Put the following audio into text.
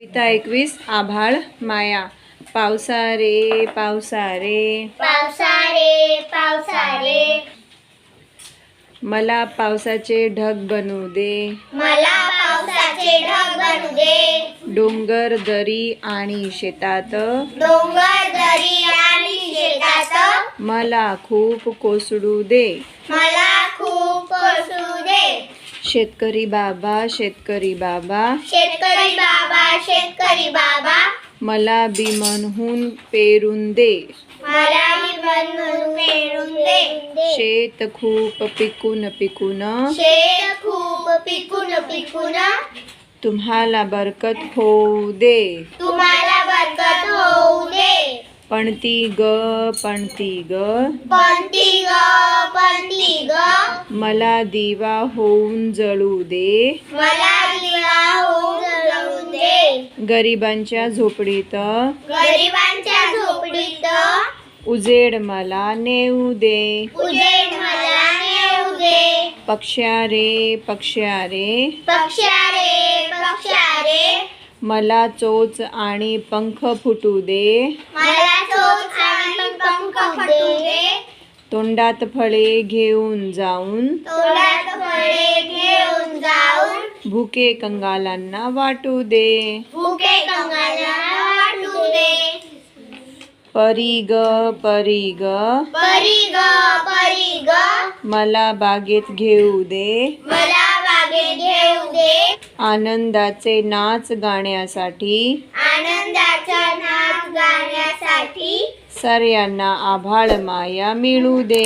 कविता एकवीस आभाळ माया. पावसा रे पावसा रे पावसारे पावसारे. मला पावसाचे ढग बनवू दे. मला पावसाचे ढग बनू दे. डोंगर दरी आणि शेतात. डोंगर दरी आणि शेतात. मला खूप कोसळू दे. मला खूप कोसळू दे. शेतकरी बाबा शेतकरी बाबा. शेतकरी बाबा शेतकरी बाबा. मला बिमनहून पेरून दे. मला पेरून दे. शेत खूप पिकून पिकून. शेत खूप पिकून पिकून. तुम्हाला बरकत होऊ दे. तुम्हाला बरकत होऊ दे. पणती ग पणती ग. पंती ग पंती ग. मला दिवा होऊन जळू दे. मला दिवा होऊन जळू दे. गरिबांच्या झोपडीत. गरिबांच्या झोपडीत. उजेड मला नेऊ दे. उजेड मला नेऊ दे. पक्ष्या रे पक्ष्या रे. पक्षारे पक्षारे मला चोच आणि पंख फुटू दे. मला तोंडात फळे घेऊन जाऊन तोंडात फळे घेऊन जाऊन भुके कंगालांना वाटू दे. भुके कंगाला वाटू दे. परी ग परी ग. परी ग परी ग. मला बागेत घेऊ दे. मला बागेत घेऊ दे. आनंदाचे नाच गाण्यासाठी. आनंदाचा नाच गाण्यासाठी. सर्यांना आभाळ माया मिळू दे